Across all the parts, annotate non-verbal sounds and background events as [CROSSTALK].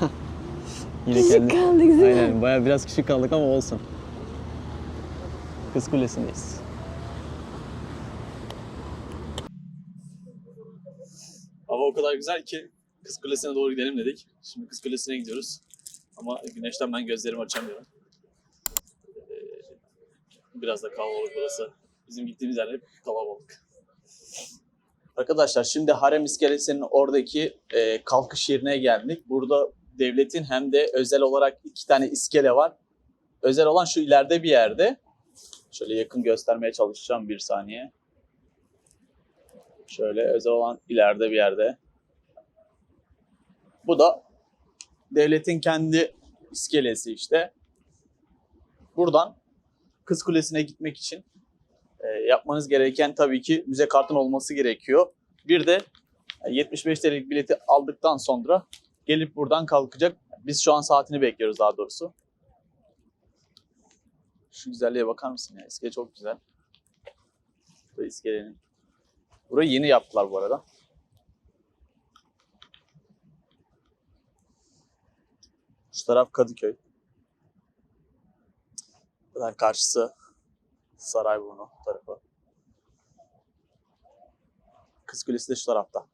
[LAUGHS] Yine Küçük kendi- kaldık değil mi? Aynen bayağı biraz küçük kaldık ama olsun. Kız Kulesi'ndeyiz. Hava o kadar güzel ki Kız Kulesi'ne doğru gidelim dedik. Şimdi Kız Kulesi'ne gidiyoruz. Ama güneşten ben gözlerimi açamıyorum. Ee, Biraz da kalabalık burası. Bizim gittiğimiz yer hep kalabalık. Arkadaşlar şimdi Harem İskelesi'nin oradaki e, kalkış yerine geldik. Burada devletin hem de özel olarak iki tane iskele var. Özel olan şu ileride bir yerde. Şöyle yakın göstermeye çalışacağım bir saniye. Şöyle özel olan ileride bir yerde. Bu da devletin kendi iskelesi işte. Buradan Kız Kulesi'ne gitmek için e, yapmanız gereken tabii ki müze kartın olması gerekiyor. Bir de e, 75 TL'lik bileti aldıktan sonra gelip buradan kalkacak. Biz şu an saatini bekliyoruz daha doğrusu. Şu güzelliğe bakar mısın ya? İskele çok güzel. Bu iskelenin. Burayı yeni yaptılar bu arada. Şu taraf Kadıköy. Buradan karşısı Sarayburnu tarafı. Kız Kulesi de şu tarafta.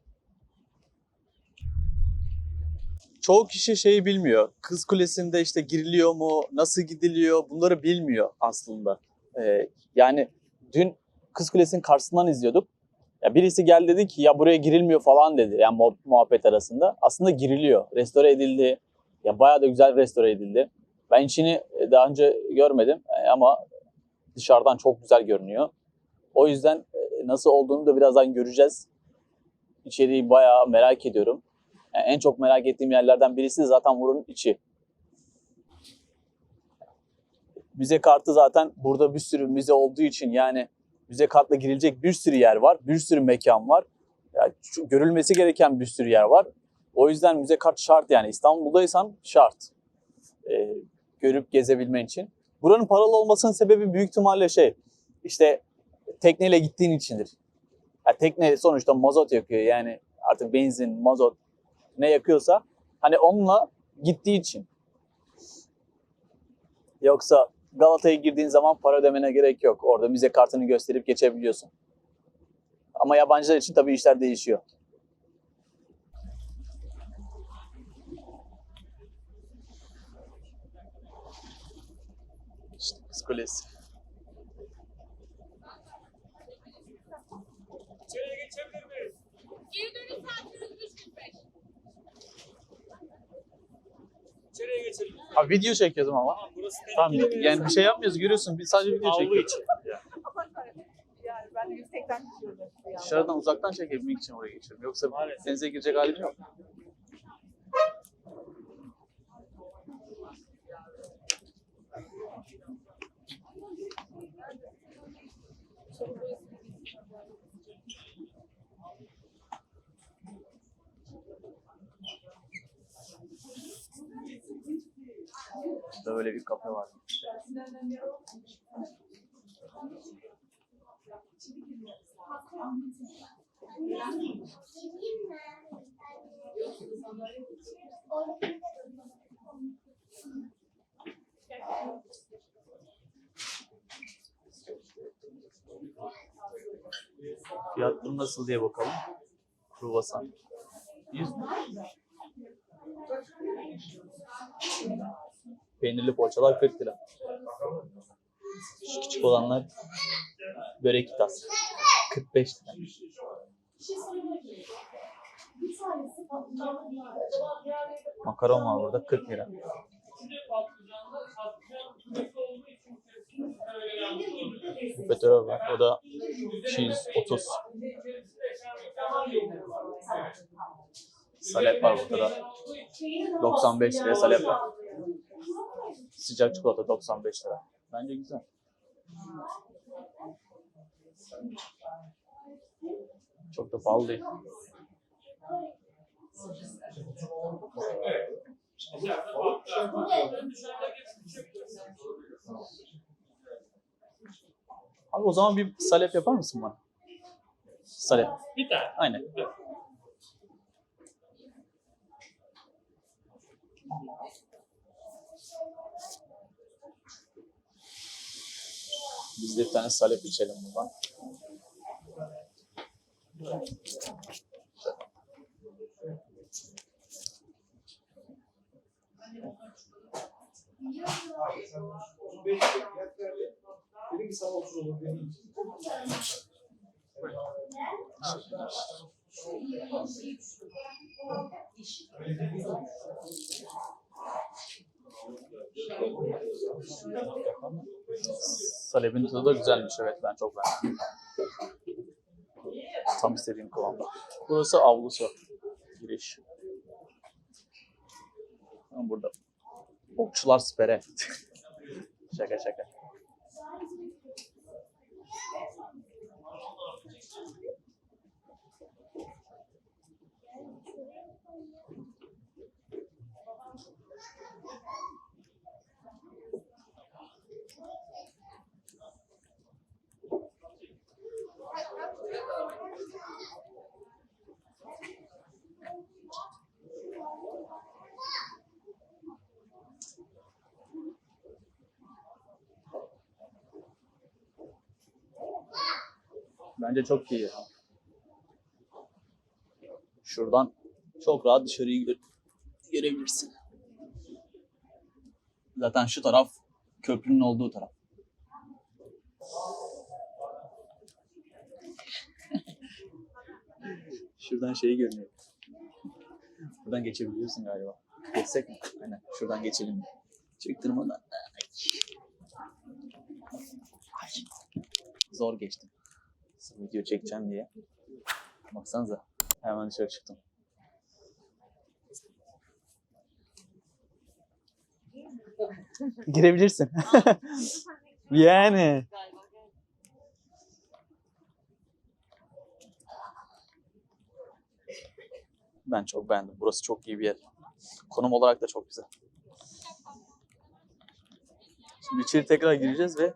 Çoğu kişi şeyi bilmiyor. Kız Kulesi'nde işte giriliyor mu, nasıl gidiliyor bunları bilmiyor aslında. Ee, yani dün Kız Kulesi'nin karşısından izliyorduk. Ya birisi geldi dedi ki ya buraya girilmiyor falan dedi. Yani mu- muhabbet arasında. Aslında giriliyor. Restore edildi. Ya bayağı da güzel restore edildi. Ben içini e, daha önce görmedim e, ama dışarıdan çok güzel görünüyor. O yüzden e, nasıl olduğunu da birazdan göreceğiz. İçeriği bayağı merak ediyorum. Yani en çok merak ettiğim yerlerden birisi zaten buranın içi. Müze kartı zaten burada bir sürü müze olduğu için yani müze kartla girilecek bir sürü yer var. Bir sürü mekan var. Yani görülmesi gereken bir sürü yer var. O yüzden müze kart şart yani. İstanbul'daysan şart. Ee, görüp gezebilmen için. Buranın paralı olmasının sebebi büyük ihtimalle şey işte tekneyle gittiğin içindir. Ya tekne sonuçta mazot yakıyor yani artık benzin, mazot ne yakıyorsa hani onunla gittiği için. Yoksa Galata'ya girdiğin zaman para ödemene gerek yok. Orada müze kartını gösterip geçebiliyorsun. Ama yabancılar için tabii işler değişiyor. İşte Kulesi. İçeriye geçebilir miyiz? Geri dönüş saatiniz İçeriye geçelim. Abi video çekiyordum ama. Tamam burası Tamam tehlikeli yani bir şey yapmıyoruz görüyorsun. Biz sadece video Avlu çekiyoruz. için. Yani ben de yüksekten düşürdüm. Dışarıdan uzaktan çekebilmek için oraya geçiyorum. Yoksa Maalesef. denize girecek halim yok. Böyle bir kafe var. Fiyatları nasıl diye bakalım. Kruvasan. 100 mü? Peynirli poğaçalar 40 lira. Şu küçük olanlar börek tas. 45 lira. Makaron var burada 40 lira. Olabilir. Profiterol var. O da 230. İçerisinde eşarpı yok. Salep var burada da. 95 liraya salep var. Sıcak çikolata 95 lira. Bence güzel. Çok da pahalı değil. Abi o zaman bir salep yapar mısın bana? Salep. Bir tane. Aynen. Biz de bir tane salep içelim buradan. Dedi ki sana 30 olur benim. Salep'in tadı da güzelmiş evet ben çok beğendim. Tam istediğim kıvamda. Burası avlusu. Giriş. Burada. Okçular sipere. [LAUGHS] şaka şaka. Bence çok iyi. Şuradan çok rahat dışarıyı gö- görebilirsin. Zaten şu taraf köprünün olduğu taraf. [LAUGHS] Şuradan şeyi görünüyor. Buradan geçebiliyorsun galiba. Geçsek mi? Aynen. Şuradan geçelim. Çıktırmadan. Ay. Zor geçtim. Video çekeceğim diye. Baksanıza. Hemen dışarı çıktım. Girebilirsin. [LAUGHS] yani. Ben çok beğendim. Burası çok iyi bir yer. Konum olarak da çok güzel. Şimdi içeri tekrar gireceğiz ve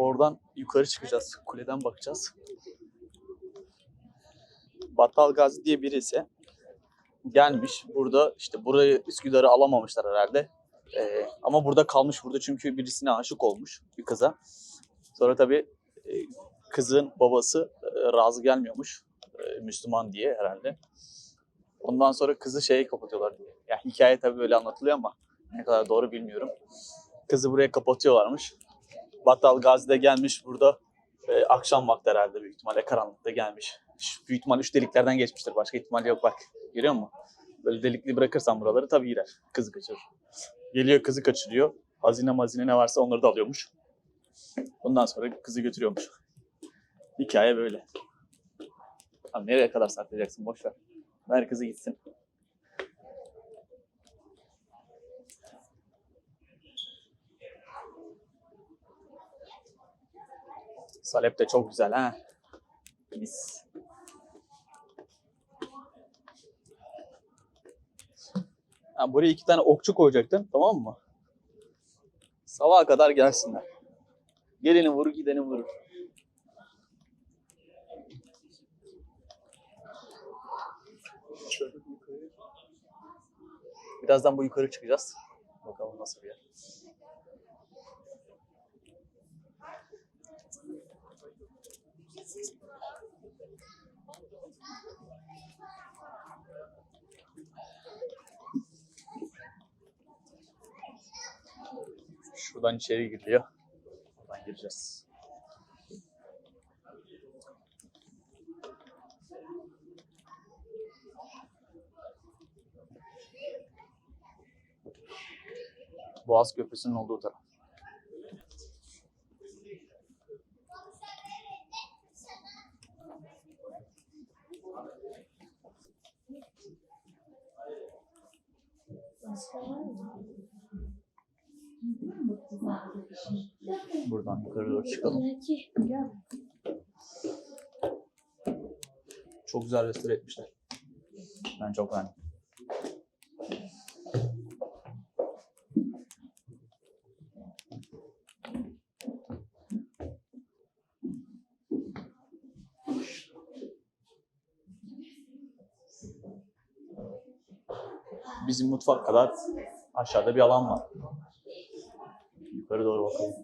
oradan yukarı çıkacağız. Kuleden bakacağız. Battal Gazi diye birisi gelmiş. Burada işte burayı Üsküdar'ı alamamışlar herhalde. Ee, ama burada kalmış burada çünkü birisine aşık olmuş bir kıza. Sonra tabii e, kızın babası e, razı gelmiyormuş. e, Müslüman diye herhalde. Ondan sonra kızı şeye kapatıyorlar. Ya hikaye tabii böyle anlatılıyor ama ne kadar doğru bilmiyorum. Kızı buraya kapatıyorlarmış. Battal Gazi'de gelmiş burada e, akşam vakti herhalde büyük ihtimalle karanlıkta gelmiş. Büyük ihtimal üç deliklerden geçmiştir. Başka ihtimal yok bak. Görüyor musun? Böyle delikli bırakırsan buraları tabii girer. Kızı kaçırır. Geliyor kızı kaçırıyor. Hazine mazine ne varsa onları da alıyormuş. Ondan sonra kızı götürüyormuş. Hikaye böyle. Abi nereye kadar saklayacaksın? Boş ver. Ver kızı gitsin. Salep de çok güzel ha. Mis. Ha, buraya iki tane okçu koyacaktın tamam mı? Sabaha kadar gelsinler. Geleni vurur gideni vurur. Birazdan bu yukarı çıkacağız. Bakalım nasıl bir yer. Şuradan içeri giriliyor. Buradan gireceğiz. Boğaz Köprüsü'nün olduğu taraf. Buradan yukarı doğru çıkalım. Çok güzel restore etmişler. Ben çok beğendim. bizim mutfak kadar aşağıda bir alan var. Yukarı doğru bakalım.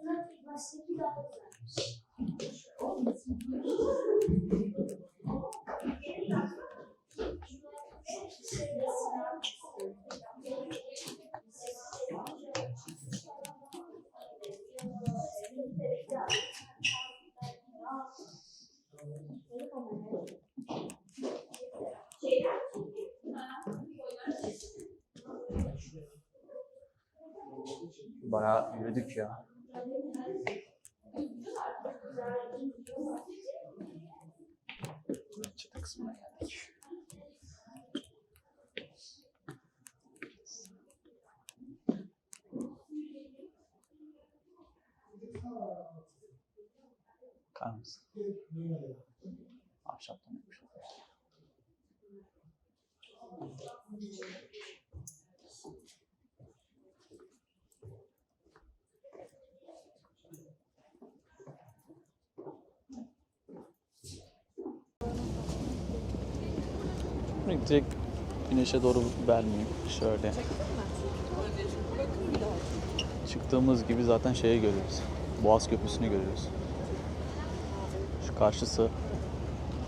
Bayağı yürüdük ya. Çatı mısın? Ahşaptan yapmışlar. Direkt güneşe doğru vermiyor. Şöyle. Çıktığımız gibi zaten şeyi görüyoruz. Boğaz Köprüsü'nü görüyoruz. Şu karşısı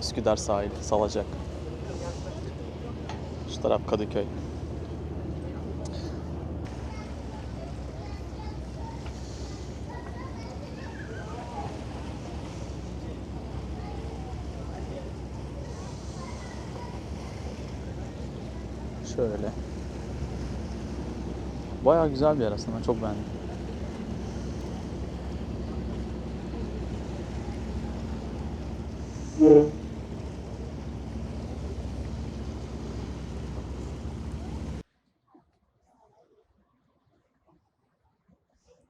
Üsküdar sahili, Salacak. Şu taraf Kadıköy. Şöyle. Bayağı güzel bir yer aslında. Çok beğendim.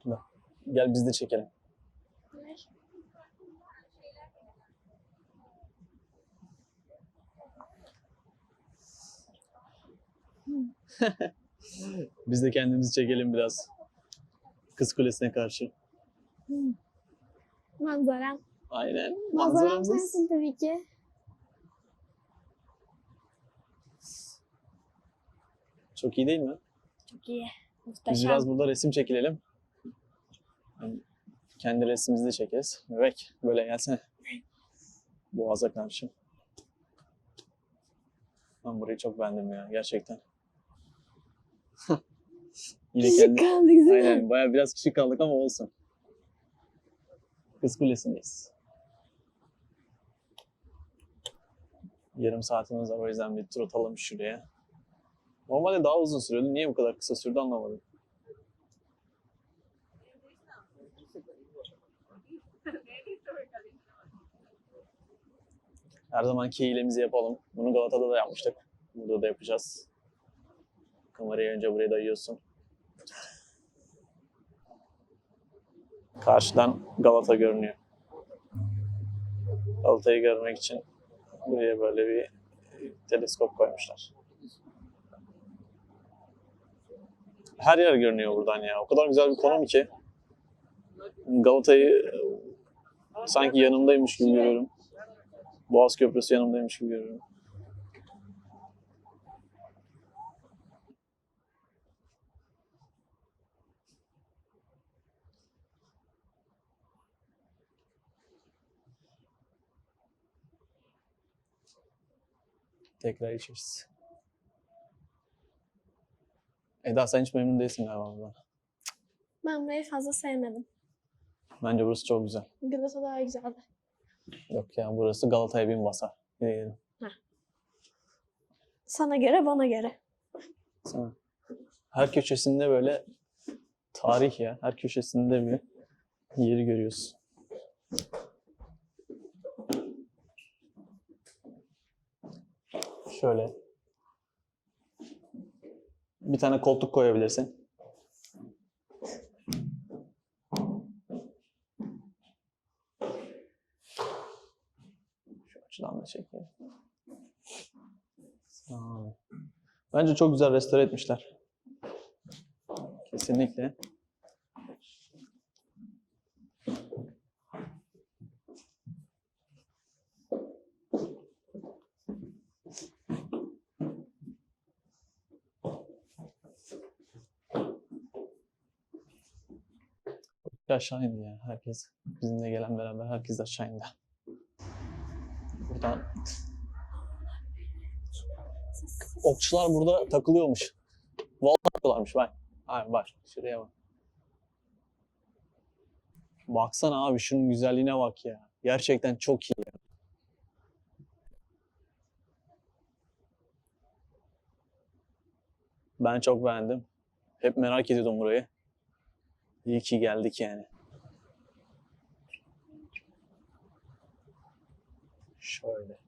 Gel. Gel biz de çekelim. [LAUGHS] Biz de kendimizi çekelim biraz. Kız Kulesi'ne karşı. Manzaram. Aynen. Manzaram Manzaramız. sensin tabii ki. Çok iyi değil mi? Çok iyi. Biz Muhteşem. biraz burada resim çekilelim. Yani kendi resmimizi de çekeriz. Bebek böyle gelsene. Boğaza karşı. Ben burayı çok beğendim ya gerçekten. [LAUGHS] Yine Küçük kendi... kaldık? Aynen bayağı biraz küçük kaldık ama olsun. Kız Kulesi'ndeyiz. Yarım saatimiz var o yüzden bir tur atalım şuraya. Normalde daha uzun sürüyordu. Niye bu kadar kısa sürdü anlamadım. Her zamanki hilemizi yapalım. Bunu Galata'da da yapmıştık. Burada da yapacağız. Kamerayı önce buraya dayıyorsun. Karşıdan Galata görünüyor. Galata'yı görmek için buraya böyle bir teleskop koymuşlar. Her yer görünüyor buradan ya. O kadar güzel bir konum ki. Galata'yı sanki yanımdaymış gibi görüyorum. Boğaz Köprüsü yanımdaymış gibi görüyorum. Tekrar içeriz. Eda sen hiç memnun değilsin galiba bundan. Ben burayı fazla sevmedim. Bence burası çok güzel. Galata daha güzeldi. Yok ya burası Galata'ya bin basar. Gidelim. Sana göre bana göre. Sana. Her köşesinde böyle tarih ya. Her köşesinde bir yeri görüyorsun. Şöyle. Bir tane koltuk koyabilirsin. Şu açıdan da çekelim. Bence çok güzel restore etmişler. Kesinlikle. Aşağı indi ya herkes. Bizimle gelen beraber herkes aşağı indi. Buradan okçular burada takılıyormuş. Vallahi takılıyorlarmış bak. Hayır bak şuraya bak. Baksana abi şunun güzelliğine bak ya. Gerçekten çok iyi ya. Ben çok beğendim. Hep merak ediyordum burayı. İyi ki geldik yani. Şöyle.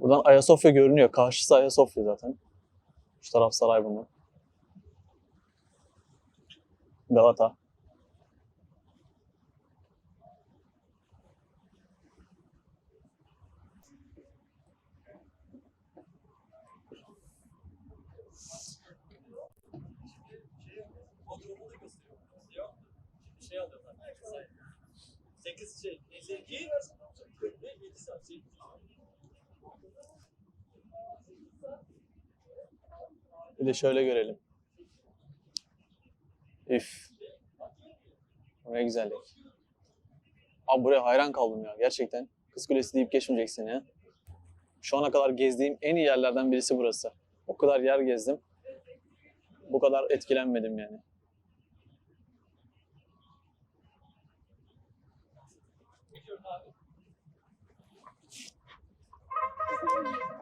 Buradan Ayasofya görünüyor. Karşısı Ayasofya zaten. Şu taraf saray bunun. Galata. Bir de şöyle görelim. Üf. Ne güzellik. Abi buraya hayran kaldım ya gerçekten. Kız Kulesi deyip geçmeyeceksin ya. Şu ana kadar gezdiğim en iyi yerlerden birisi burası. O kadar yer gezdim. Bu kadar etkilenmedim yani.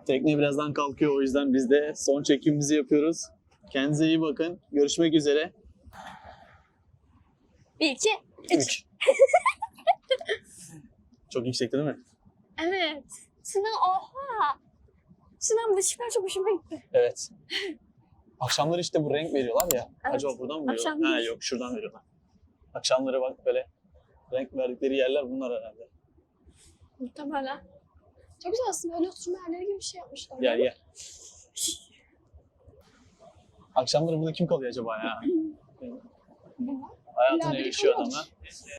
Tekne birazdan kalkıyor o yüzden biz de son çekimimizi yapıyoruz. Kendinize iyi bakın. Görüşmek üzere. Bir, iki, üç. 3. [LAUGHS] Çok yüksekte değil mi? Evet. Sinan oha. Sinan bu ışıklar çok hoşuma gitti. Evet. Akşamları işte bu renk veriyorlar ya. Evet. Acaba buradan mı veriyorlar? Ha yok şuradan veriyorlar. Akşamları bak böyle renk verdikleri yerler bunlar herhalde. Muhtemelen. Çok güzel aslında öyle oturma yerleri gibi bir şey yapmışlar. Gel gel. Akşamları burada kim kalıyor acaba ya? Bunlar. Hayatını yaşıyor adamlar.